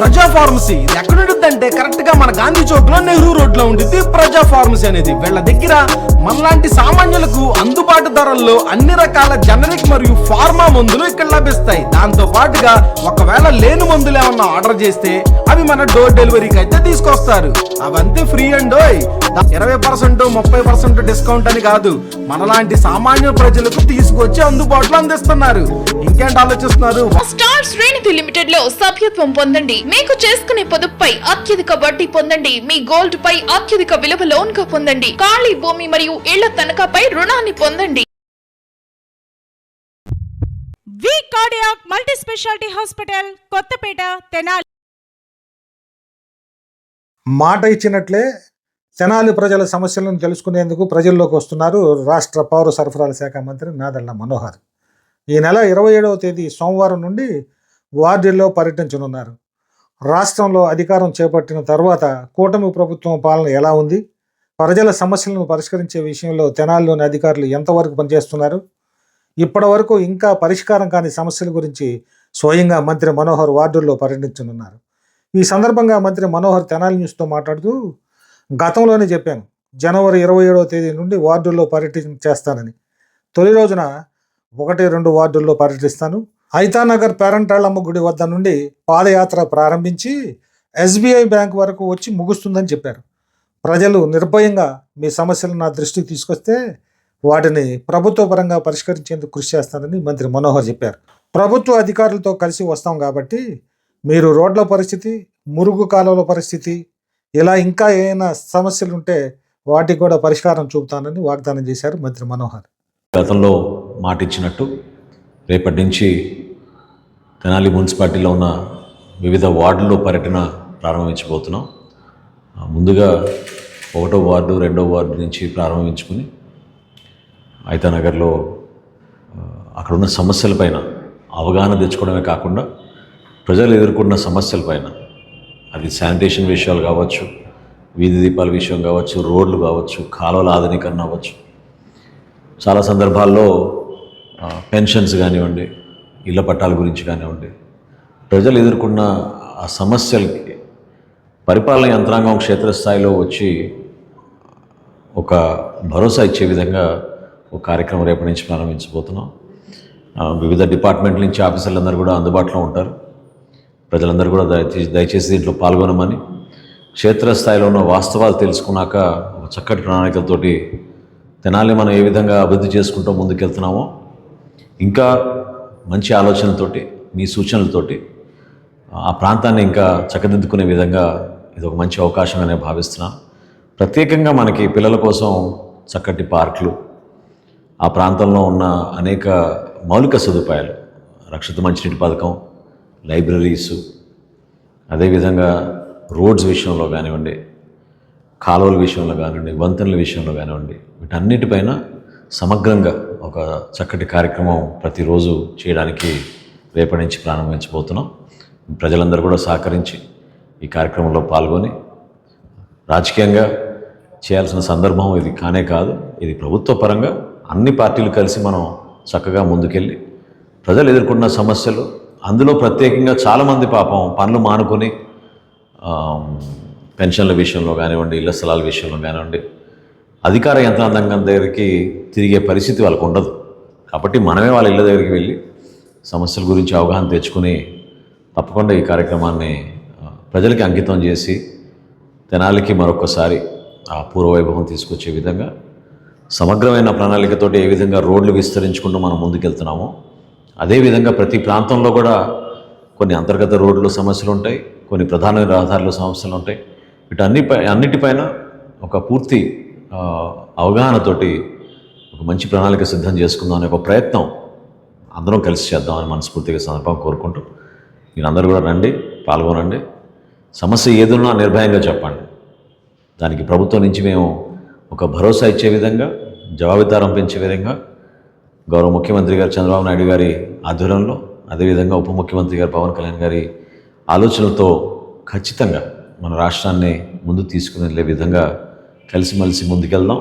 ప్రజా ఫార్మసీ. ఇది ఎక్కడ ఉంటుందంటే కరెక్ట్గా మన గాంధీ చౌక్లో నెహ్రూ రోడ్లో ఉంటుంది ప్రజా ఫార్మసీ అనేది. వీళ్ళ దగ్గర మనలాంటి సామాన్యులకు అందుబాటు ధరల్లో అన్ని రకాల జనరిక్ మరియు ఫార్మా మందులు ఇక్కడ లభిస్తాయి. దాంతో పాటుగా ఒకవేళ లేని మందులు ఏమన్నా ఆర్డర్ చేస్తే అవి మన డోర్ డెలివరీకి అయితే తీసుకొస్తారు. అవంతే ఫ్రీ అండ్ ఇరవై పర్సెంట్ ముప్పై పర్సెంట్ డిస్కౌంట్ అని కాదు. మనలాంటి సామాన్య ప్రజలకు తీసుకొచ్చి అందుబాటులో అందిస్తున్నారు. ఇంకేంటి ఆలోచిస్తున్నారు? స్టార్ శ్రేణిధి లిమిటెడ్లో సభ్యత్వం పొందండి. మీకు చేసుకునే పొదుపుపై అత్యధిక వడ్డీ పొందండి. మీ గోల్డ్ పై అత్యధిక విలువ లోన్గా పొందండి. ఖాళీ భూమి మరియు ఇళ్ళ తనఖాపై రుణాన్ని పొందండి. V cardiac multi speciality hospital Kothapet Tenali. మాట ఇచ్చినట్లే తెనాలి ప్రజల సమస్యలను తెలుసుకునేందుకు ప్రజల్లోకి వస్తున్నారు రాష్ట్ర పౌర సరఫరాల శాఖ మంత్రి నాదెళ్ళ మనోహర్. ఈ నెల ఇరవై ఏడవ తేదీ సోమవారం నుండి వార్డుల్లో పర్యటించనున్నారు. రాష్ట్రంలో అధికారం చేపట్టిన తర్వాత కూటమి ప్రభుత్వం పాలన ఎలా ఉంది? ప్రజల సమస్యలను పరిష్కరించే విషయంలో తెనాలిలోని అధికారులు ఎంతవరకు పనిచేస్తున్నారు? ఇప్పటి వరకు ఇంకా పరిష్కారం కాని సమస్యల గురించి స్వయంగా మంత్రి మనోహర్ వార్డుల్లో పర్యటించనున్నారు. ఈ సందర్భంగా మంత్రి మనోహర్ తెనాలి న్యూస్తో మాట్లాడుతూ గతంలోనే చెప్పాను జనవరి ఇరవై ఏడవ తేదీ నుండి వార్డుల్లో పర్యటన చేస్తానని తొలి రోజున ఒకటి రెండు వార్డుల్లో పర్యటిస్తాను. ఐతానగర్ పేరంటాళ్ళమ్మ గుడి వద్ద నుండి పాదయాత్ర ప్రారంభించి ఎస్బీఐ బ్యాంక్ వరకు వచ్చి ముగుస్తుందని చెప్పారు. ప్రజలు నిర్భయంగా మీ సమస్యలను నా దృష్టికి తీసుకొస్తే వాటిని ప్రభుత్వ పరంగా పరిష్కరించేందుకు కృషి చేస్తానని మంత్రి మనోహర్ చెప్పారు. ప్రభుత్వ అధికారులతో కలిసి వస్తాం కాబట్టి మీరు రోడ్ల పరిస్థితి మురుగు కాలువల పరిస్థితి ఇలా ఇంకా ఏమైనా సమస్యలు ఉంటే వాటికి కూడా పరిష్కారం చూపుతానని వాగ్దానం చేశారు మంత్రి మనోహర్. గతంలో మాట ఇచ్చినట్టు రేపటి నుంచి తెనాలి మున్సిపాలిటీలో ఉన్న వివిధ వార్డుల్లో పర్యటన ప్రారంభించబోతున్నాం. ముందుగా ఒకటో వార్డు రెండో వార్డు నుంచి ప్రారంభించుకుని ఐతానగర్లో అక్కడున్న అక్కడ ఉన్న సమస్యలపైన అవగాహన తెచ్చుకోవడమే కాకుండా ప్రజలు ఎదుర్కొన్న సమస్యలపైన అది శానిటేషన్ విషయాలు కావచ్చు వీధి దీపాల విషయం కావచ్చు రోడ్లు కావచ్చు కాలువల ఆధునీకరణ అవ్వచ్చు. చాలా సందర్భాల్లో పెన్షన్స్ కానివ్వండి ఇళ్ళ పట్టాల గురించి కానివ్వండి ప్రజలు ఎదుర్కొన్న ఆ సమస్యలకి పరిపాలన యంత్రాంగం క్షేత్రస్థాయిలో వచ్చి ఒక భరోసా ఇచ్చే విధంగా ఒక కార్యక్రమం రేపటి నుంచి ప్రారంభించబోతున్నాం. వివిధ డిపార్ట్మెంట్ల నుంచి ఆఫీసర్లందరూ కూడా అందుబాటులో ఉంటారు. ప్రజలందరూ కూడా దయచేసి దయచేసి దీంట్లో పాల్గొనమని. క్షేత్రస్థాయిలో ఉన్న వాస్తవాలు తెలుసుకున్నాక ఒక చక్కటి ప్రణాళికలతోటి తెనాలి మనం ఏ విధంగా అభివృద్ధి చేసుకుంటూ ముందుకెళ్తున్నామో ఇంకా మంచి ఆలోచనలతోటి మీ సూచనలతోటి ఆ ప్రాంతాన్ని ఇంకా చక్కదిద్దుకునే విధంగా ఇది ఒక మంచి అవకాశంగానే భావిస్తున్నాను ప్రత్యేకంగా మనకి పిల్లల కోసం చక్కటి పార్కులు ఆ ప్రాంతంలో ఉన్న అనేక మౌలిక సదుపాయాలు రక్షిత మంచినీటి పథకం లైబ్రరీసు అదేవిధంగా రోడ్స్ విషయంలో కానివ్వండి కాలువల విషయంలో కానివ్వండి వంతెనల విషయంలో కానివ్వండి వీటన్నిటిపైన సమగ్రంగా ఒక చక్కటి కార్యక్రమం ప్రతిరోజు చేయడానికి రేపటి నుంచి ప్రారంభించబోతున్నాం. ప్రజలందరూ కూడా సహకరించి ఈ కార్యక్రమంలో పాల్గొని రాజకీయంగా చేయాల్సిన సందర్భం ఇది కానే కాదు. ఇది ప్రభుత్వ పరంగా అన్ని పార్టీలు కలిసి మనం చక్కగా ముందుకెళ్ళి ప్రజలు ఎదుర్కొన్న సమస్యలు అందులో ప్రత్యేకంగా చాలామంది పాపం పనులు మానుకొని పెన్షన్ల విషయంలో కానివ్వండి ఇళ్ళ స్థలాల విషయంలో కానివ్వండి అధికార యంత్రాంగం దగ్గరికి తిరిగే పరిస్థితి వాళ్ళకు ఉండదు. కాబట్టి మనమే వాళ్ళ ఇళ్ళ దగ్గరికి వెళ్ళి సమస్యల గురించి అవగాహన తెచ్చుకుని తప్పకుండా ఈ కార్యక్రమాన్ని ప్రజలకి అంకితం చేసి తెనాలికి మరొకసారి ఆ పూర్వవైభవం తీసుకొచ్చే విధంగా సమగ్రమైన ప్రణాళికతోటి ఏ విధంగా రోడ్లు విస్తరించుకుంటూ మనం ముందుకెళ్తున్నామో అదేవిధంగా ప్రతి ప్రాంతంలో కూడా కొన్ని అంతర్గత రోడ్లు సమస్యలు ఉంటాయి కొన్ని ప్రధాన రహదారులు సమస్యలు ఉంటాయి. వీటన్నిపై అన్నిటిపైన ఒక పూర్తి అవగాహనతోటి ఒక మంచి ప్రణాళిక సిద్ధం చేసుకుందాం అనే ఒక ప్రయత్నం అందరం కలిసి చేద్దామని మనస్ఫూర్తిగా సందర్భం కోరుకుంటూ మీరందరూ కూడా రండి పాల్గొనండి. సమస్య ఏదున్నా నిర్భయంగా చెప్పండి. దానికి ప్రభుత్వం నుంచి మేము ఒక భరోసా ఇచ్చే విధంగా జవాబుదారం పెంచే విధంగా గౌరవ ముఖ్యమంత్రి గారు చంద్రబాబు నాయుడు గారి ఆధ్వర్యంలో అదేవిధంగా ఉప ముఖ్యమంత్రి గారు పవన్ కళ్యాణ్ గారి ఆలోచనలతో ఖచ్చితంగా మన రాష్ట్రాన్ని ముందు తీసుకుని వెళ్ళే విధంగా కలిసిమెలిసి ముందుకెళ్దాం.